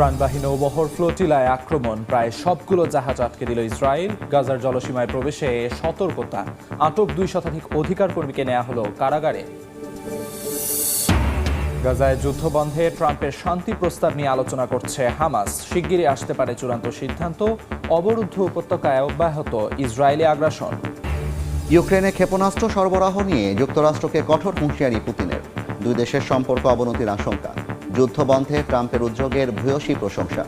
ত্রাণবাহী নৌবহর ফ্লোটিলায় আক্রমণ। প্রায় সবগুলো জাহাজ আটকে দিল ইসরায়েল। গাজার জলসীমায় প্রবেশে সতর্কতা। আটক দুই শতাধিক অধিকার কর্মীকে নেওয়া হলো কারাগারে। গাজায় যুদ্ধ বন্ধে ট্রাম্পের শান্তি প্রস্তাব নিয়ে আলোচনা করছে হামাস। শিগগিরই আসতে পারে চূড়ান্ত সিদ্ধান্ত। অবরুদ্ধ উপত্যকায় অব্যাহত ইসরায়েলি আগ্রাসন। ইউক্রেনে ক্ষেপণাস্ত্র সরবরাহ নিয়ে যুক্তরাষ্ট্রকে কঠোর হুঁশিয়ারি পুতিনের। দুই দেশের সম্পর্ক অবনতির আশঙ্কা। যুদ্ধ বন্ধে ট্রাম্পের উদ্যোগের ভূয়সী প্রশংসা।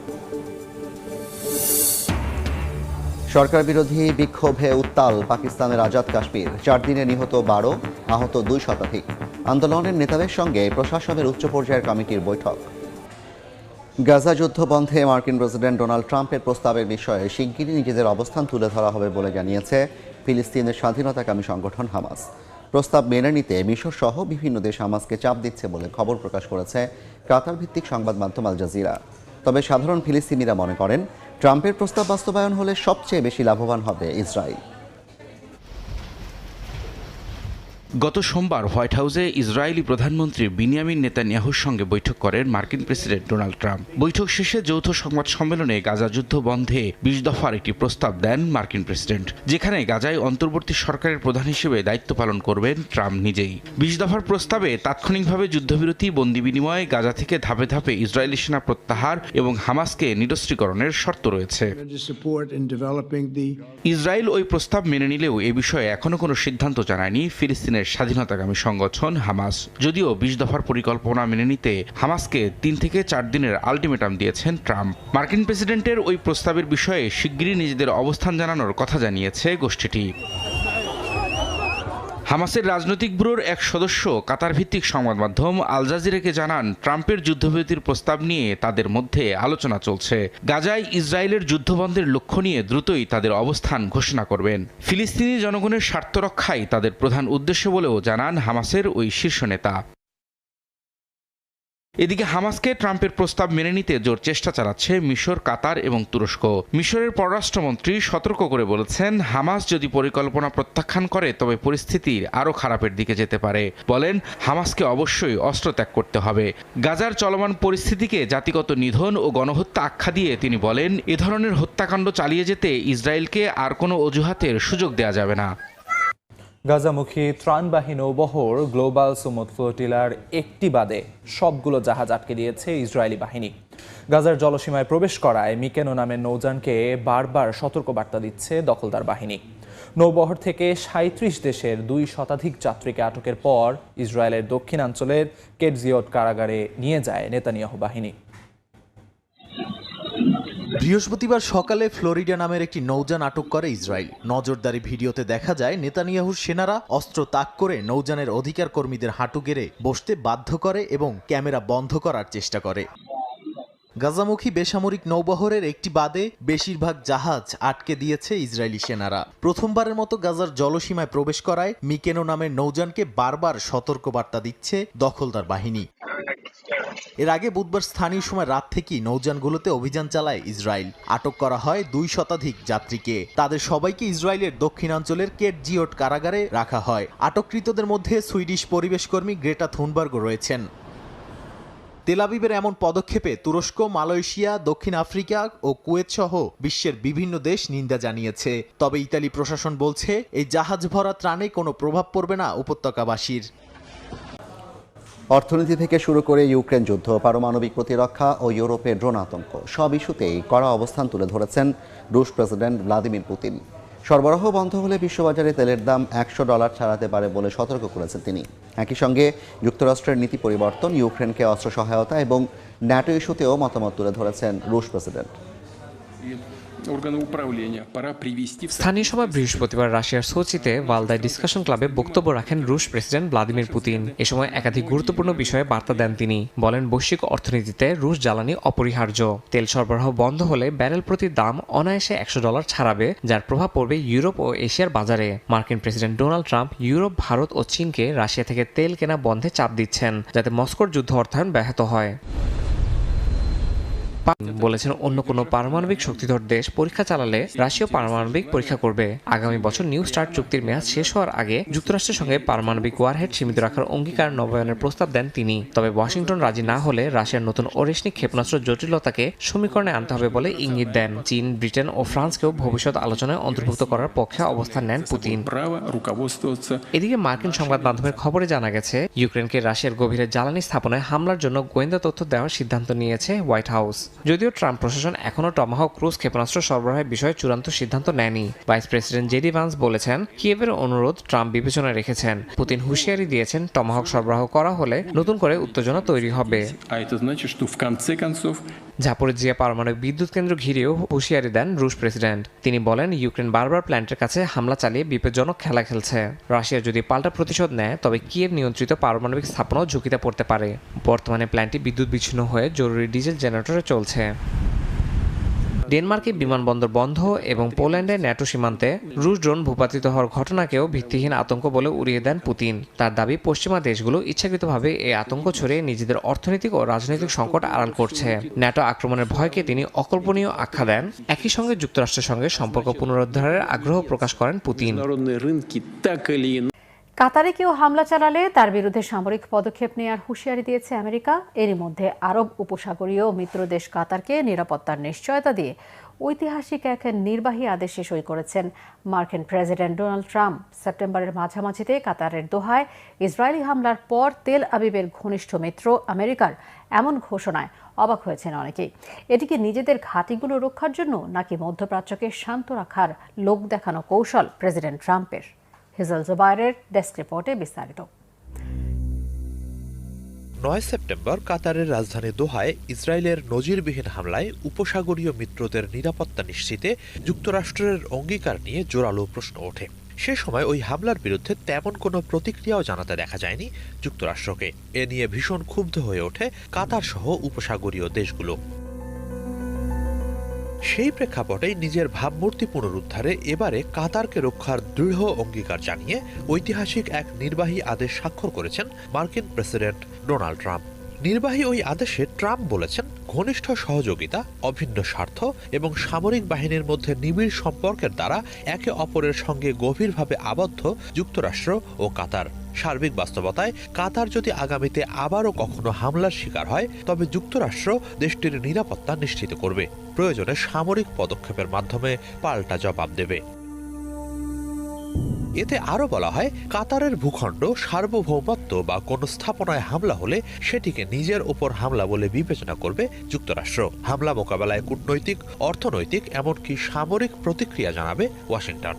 সরকার বিরোধী বিক্ষোভে উত্তাল পাকিস্তানের আজাদ কাশ্মীর। চার দিনে নিহত বারো, আহত দুই শতাধিক। আন্দোলনের নেতাদের সঙ্গে প্রশাসনের উচ্চ পর্যায়ের কমিটির বৈঠক। গাজা যুদ্ধ বন্ধে মার্কিন প্রেসিডেন্ট ডোনাল্ড ট্রাম্পের প্রস্তাবের বিষয়ে শিগগিরই নিজেদের অবস্থান তুলে ধরা হবে বলে জানিয়েছে ফিলিস্তিনের স্বাধীনতাকামী সংগঠন হামাস। প্রস্তাব মেনে নিতে মিশর সহ বিভিন্ন দেশ আমাজকে চাপ দিচ্ছে বলে খবর প্রকাশ করেছে কাতার ভিত্তিক সংবাদ মাধ্যম আল জাজিরা। তবে সাধারণ ফিলিস্তিনিরা মনে করেন, ট্রাম্পের প্রস্তাব বাস্তবায়ন হলে সবচেয়ে বেশি লাভবান হবে ইসরায়েল। গত সোমবার হোয়াইট হাউসে ইসরায়েলি প্রধানমন্ত্রী বিনিয়ামিন নেতানিয়াহুর সঙ্গে বৈঠক করেন মার্কিন প্রেসিডেন্ট ডোনাল্ড ট্রাম্প। বৈঠক শেষে যৌথ সংবাদ সম্মেলনে গাজা যুদ্ধ বন্ধে বিশ দফার একটি প্রস্তাব দেন মার্কিন প্রেসিডেন্ট যেখানে গাজায় অন্তর্বর্তী সরকারের প্রধান হিসেবে দায়িত্ব পালন করবেন ট্রাম্প নিজেই। বিশ দফার প্রস্তাবে তাৎক্ষণিকভাবে যুদ্ধবিরতি বন্দি বিনিময়ে গাজা থেকে ধাপে ধাপে ইসরায়েলি সেনা প্রত্যাহার এবং হামাসকে নিরস্ত্রীকরণের শর্ত রয়েছে। ইসরায়েল ওই প্রস্তাব মেনে নিলেও এ বিষয়ে এখনও কোনো সিদ্ধান্ত জানায়নি ফিলিস্তিনের স্বাধীনতাকামী সংগঠন হামাস। যদিও বিশ দফার পরিকল্পনা মেনে নিতে হামাসকে তিন থেকে চার দিনের আলটিমেটাম দিয়েছেন ট্রাম্প। মার্কিন প্রেসিডেন্টের ওই প্রস্তাবের বিষয়ে শিগগিরই নিজেদের অবস্থান জানানোর কথা জানিয়েছে গোষ্ঠীটি। হামাসের রাজনৈতিক ব্যুরোর এক সদস্য কাতার ভিত্তিক সংবাদ মাধ্যম আল জাজিরাকে জানান, ট্রাম্পের যুদ্ধবিরতির প্রস্তাব নিয়ে তাদের মধ্যে আলোচনা চলছে। গাজায় ইসরায়েলের যুদ্ধবন্ধের লক্ষ্য নিয়ে দ্রুতই তাদের অবস্থান ঘোষণা করবেন। ফিলিস্তিনি জনগণের স্বার্থ রক্ষাই তাদের প্রধান উদ্দেশ্য বলেও জানান হামাসের ওই শীর্ষ নেতা। এদিকে হামাসকে ট্রাম্পের প্রস্তাব মেনে নিতে জোর চেষ্টা চালাচ্ছে মিশর, কাতার এবং তুরস্ক। মিশরের পররাষ্ট্রমন্ত্রী সতর্ক করে বলেছেন, হামাস যদি পরিকল্পনা প্রত্যাখ্যান করে, তবে পরিস্থিতি আরও খারাপের দিকে যেতে পারে। বলেন, হামাসকে অবশ্যই অস্ত্র ত্যাগ করতে হবে। গাজার চলমান পরিস্থিতিকে জাতিগত নিধন ও গণহত্যা আখ্যা দিয়ে তিনি বলেন, এ ধরনের হত্যাকাণ্ড চালিয়ে যেতে ইসরায়েলকে আর কোনো অজুহাতের সুযোগ দেওয়া যাবে না। গাজামুখী ত্রাণবাহী নৌবহর গ্লোবাল সুমুদ ফ্লোটিলার একটি বাদে সবগুলো জাহাজ আটকে দিয়েছে ইসরায়েলি বাহিনী। গাজার জলসীমায় প্রবেশ করায় মিকেনো নামের নৌযানকে বারবার সতর্কবার্তা দিচ্ছে দখলদার বাহিনী। নৌবহর থেকে সাঁত্রিশ দেশের দুই শতাধিক যাত্রীকে আটকের পর ইসরায়েলের দক্ষিণাঞ্চলের কেটজিওট কারাগারে নিয়ে যায় নেতানিয়াহু বাহিনী। বৃহস্পতিবার সকালে ফ্লোরিডা নামের একটি নৌযান আটক করে ইসরায়েল। নজরদারি ভিডিওতে দেখা যায়, নেতানিয়াহুর সেনারা অস্ত্র তাক করে নৌযানের অধিকার কর্মীদের হাঁটু গেড়ে বসতে বাধ্য করে এবং ক্যামেরা বন্ধ করার চেষ্টা করে। গাজামুখী বেসামরিক নৌবহরের একটি বাদে বেশিরভাগ জাহাজ আটকে দিয়েছে ইসরায়েলি সেনারা। প্রথমবারের মতো গাজার জলসীমায় প্রবেশ করায় মিকেনো নামের নৌযানকে বারবার সতর্কবার্তা দিচ্ছে দখলদার বাহিনী। এর আগে বুধবার স্থানীয় সময় রাত থেকেই নৌযানগুলোতে অভিযান চালায় ইসরায়েল। আটক করা হয় দুই শতাধিক যাত্রীকে। তাদের সবাইকে ইসরায়েলের দক্ষিণাঞ্চলের কেট জিওট কারাগারে রাখা হয়। আটককৃতদের মধ্যে সুইডিশ পরিবেশকর্মী গ্রেটা থুনবার্গ রয়েছেন। তেলাবিবের এমন পদক্ষেপে তুরস্ক, মালয়েশিয়া, দক্ষিণ আফ্রিকা ও কুয়েত সহ বিশ্বের বিভিন্ন দেশ নিন্দা জানিয়েছে। তবে ইতালি প্রশাসন বলছে, এই জাহাজ ভরা ত্রাণে কোনো প্রভাব পড়বে না উপত্যকাবাসীর। অর্থনীতি থেকে শুরু করে ইউক্রেন যুদ্ধ, পারমাণবিক প্রতিরক্ষা ও ইউরোপের ড্রোন আতঙ্ক, সব ইস্যুতেই কড়া অবস্থান তুলে ধরেছেন রুশ প্রেসিডেন্ট ভ্লাদিমির পুতিন। সরবরাহ বন্ধ হলে বিশ্ববাজারে তেলের দাম একশো ডলার ছাড়াতে পারে বলে সতর্ক করেছেন তিনি। একই সঙ্গে যুক্তরাষ্ট্রের নীতি পরিবর্তন, ইউক্রেনকে অস্ত্র সহায়তা এবং ন্যাটো ইস্যুতেও মতামত তুলে ধরেছেন রুশ প্রেসিডেন্ট। স্থানীয় সময় বৃহস্পতিবার রাশিয়ার সোচিতে ভালদায় ডিসকাশন ক্লাবে বক্তব্য রাখেন রুশ প্রেসিডেন্ট ভ্লাদিমির পুতিন এ সময় একাধিক গুরুত্বপূর্ণ বিষয়ে বার্তা দেন তিনি। বলেন, বৈশ্বিক অর্থনীতিতে রুশ জ্বালানি অপরিহার্য। তেল সরবরাহ বন্ধ হলে ব্যারেল প্রতি দাম অনায়াসে একশো ডলার ছাড়াবে, যার প্রভাব পড়বে ইউরোপ ও এশিয়ার বাজারে। মার্কিন president Donald Trump Europe, Bharat ও চীনকে রাশিয়া থেকে তেল কেনা বন্ধে চাপ দিচ্ছেন, যাতে মস্কোর যুদ্ধ অর্থায়ন ব্যাহত হয়। বলেছেন অন্য কোন পারমাণবিক শক্তিধর দেশ পরীক্ষা চালালে রাশিয়া পারমাণবিক পরীক্ষা করবে। আগামী বছর নিউ স্টার্ট চুক্তির মেয়াদ শেষ হওয়ার আগে যুক্তরাষ্ট্রের সঙ্গে পারমাণবিক ওয়ারহেড সীমিত রাখার অঙ্গীকার নবায়নের প্রস্তাব দেন তিনি। তবে ওয়াশিংটন রাজি না হলে রাশিয়ার নতুন অরেশনিক ক্ষেপণাস্ত্র জটিলতাকে সমীকরণে আনতে হবে বলে ইঙ্গিত দেন। চীন, ব্রিটেন ও ফ্রান্সকেও ভবিষ্যৎ আলোচনায় অন্তর্ভুক্ত করার পক্ষে অবস্থান নেন পুতিন। এদিকে মার্কিন সংবাদ মাধ্যমের খবরে জানা গেছে, ইউক্রেনকে রাশিয়ার গভীরে জ্বালানি স্থাপনায় হামলার জন্য গোয়েন্দা তথ্য দেওয়ার সিদ্ধান্ত নিয়েছে হোয়াইট হাউস। যদিও ট্রাম্প প্রশাসন এখনও টমাহক ক্রুজ ক্ষেপণাস্ত্র সরবরাহের বিষয়ে চূড়ান্ত সিদ্ধান্ত নেয়নি। ভাইস প্রেসিডেন্ট জেডি ভান্স বলেছেন, কিয়েভের অনুরোধ ট্রাম্প বিবেচনায় রেখেছেন। পুতিন হুঁশিয়ারি দিয়েছেন, টমাহক সরবরাহ করা হলে নতুন করে উত্তেজনা তৈরি হবে। ঝাপড়ের জিয়া পারমাণবিক বিদ্যুৎ কেন্দ্র ঘিরেও হুঁশিয়ারি দেন রুশ প্রেসিডেন্ট। তিনি বলেন, ইউক্রেন বারবার প্ল্যান্টের কাছে হামলা চালিয়ে বিপজ্জনক খেলা খেলছে। রাশিয়া যদি পাল্টা প্রতিশোধ নেয়, তবে কিয়ের নিয়ন্ত্রিত পারমাণবিক স্থাপনাও ঝুঁকিতে পড়তে পারে। বর্তমানে প্ল্যান্টটি বিদ্যুৎ বিচ্ছিন্ন হয়ে জরুরি ডিজেল জেনারেটরে চলছে। ডেনমার্কে বিমানবন্দর বন্ধ এবং পোল্যান্ডের ন্যাটো সীমান্তে রুশ ড্রোন ভূপাতিত হওয়ার ঘটনাকেও ভিত্তিহীন আতঙ্ক বলে উড়িয়ে দেন পুতিন। তার দাবি, পশ্চিমা দেশগুলো ইচ্ছাকৃতভাবে এই আতঙ্ক ছড়িয়ে নিজেদের অর্থনৈতিক ও রাজনৈতিক সংকট আড়াল করছে। ন্যাটো আক্রমণের ভয়কে তিনি অকল্পনীয় আখ্যা দেন। একই সঙ্গে যুক্তরাষ্ট্রের সঙ্গে সম্পর্ক পুনরুদ্ধারের আগ্রহ প্রকাশ করেন পুতিন। কাতারে কেউ হামলা চালালে তার বিরুদ্ধে সামরিক পদক্ষেপ নেওয়ার হুঁশিয়ারি দিয়েছে আমেরিকা। এরই মধ্যে আরব উপসাগরীয় মিত্র দেশ কাতারকে নিরাপত্তার নিশ্চয়তা দিয়ে ঐতিহাসিক এক নির্বাহী আদেশে সই করেছেন মার্কিন প্রেসিডেন্ট ডোনাল্ড ট্রাম্প। সেপ্টেম্বরের মাঝামাঝিতে কাতারের দোহায় ইসরায়েলি হামলার পর তেল আবিবের ঘনিষ্ঠ মিত্র আমেরিকার এমন ঘোষণায় অবাক হয়েছেন অনেকেই। এটিকে নিজেদের ঘাঁটিগুলো রক্ষার জন্য নাকি মধ্যপ্রাচ্যকে শান্ত রাখার লোক দেখানো কৌশল প্রেসিডেন্ট ট্রাম্পের? হিজল জুবাইরের ডেস্ক রিপোর্টে বিস্তারিত। নয় সেপ্টেম্বর কাতারের রাজধানী দোহায় ইসরায়েলের নজিরবিহীন হামলায় উপসাগরীয় মিত্রদের নিরাপত্তা নিশ্চিতে যুক্তরাষ্ট্রের অঙ্গীকার নিয়ে জোরালো প্রশ্ন ওঠে। সে সময় ওই হামলার বিরুদ্ধে তেমন কোনো প্রতিক্রিয়াও জানাতে দেখা যায়নি যুক্তরাষ্ট্রকে। এ নিয়ে ভীষণ ক্ষুব্ধ হয়ে ওঠে কাতার সহ উপসাগরীয় দেশগুলো। সেই প্রেক্ষাপটে নিজের ভাবমূর্তি পুনরুদ্ধারে এবারে কাতারকে রক্ষার দৃঢ় অঙ্গীকার জানিয়ে ঐতিহাসিক এক নির্বাহী আদেশ স্বাক্ষর করেছেন মার্কিন প্রেসিডেন্ট ডোনাল্ড ট্রাম্প। নির্বাহী ওই আদেশে ট্রাম্প বলেছেন, ঘনিষ্ঠ সহযোগিতা, অভিন্ন স্বার্থ এবং সামরিক বাহিনীর মধ্যে নিবিড় সম্পর্কের দ্বারা একে অপরের সঙ্গে গভীরভাবে আবদ্ধ যুক্তরাষ্ট্র ও কাতার। সার্বিক বাস্তবতায় কাতার যদি আগামীতে আবারও কখনো হামলার শিকার হয়, তবে যুক্তরাষ্ট্র দেশটির নিরাপত্তা নিশ্চিত করবে। প্রয়োজনে সামরিক পদক্ষেপের মাধ্যমে পাল্টা জবাব দেবে। এতে আরও বলা হয়, কাতারের ভূখণ্ড সার্বভৌমত্ব বা কোনো স্থাপনায় হামলা হলে সেটিকে নিজের ওপর হামলা বলে বিবেচনা করবে যুক্তরাষ্ট্র। হামলা মোকাবেলায় কূটনৈতিক, অর্থনৈতিক, এমনকি সামরিক প্রতিক্রিয়া জানাবে ওয়াশিংটন।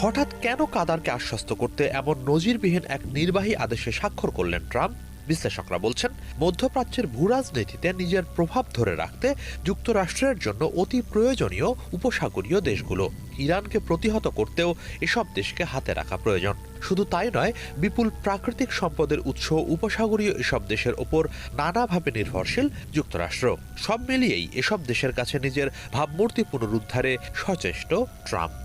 হঠাৎ কেন কাদারকে আশ্বস্ত করতে এমন নজিরবিহীন এক নির্বাহী আদেশে স্বাক্ষর করলেন ট্রাম্প? বিশ্লেষকরা বলছেন, মধ্যপ্রাচ্যের ভূরাজনীতিতে নিজের প্রভাব ধরে রাখতে যুক্তরাষ্ট্রের জন্য অতি প্রয়োজনীয় উপসাগরীয় দেশগুলো। ইরানকে প্রতিহত করতেও এসব দেশকে হাতে রাখা প্রয়োজন। শুধু তাই নয়, বিপুল প্রাকৃতিক সম্পদের উৎস উপসাগরীয় এসব দেশের ওপর নানাভাবে নির্ভরশীল যুক্তরাষ্ট্র। সব মিলিয়েই এসব দেশের কাছে নিজের ভাবমূর্তি পুনরুদ্ধারে সচেষ্ট ট্রাম্প।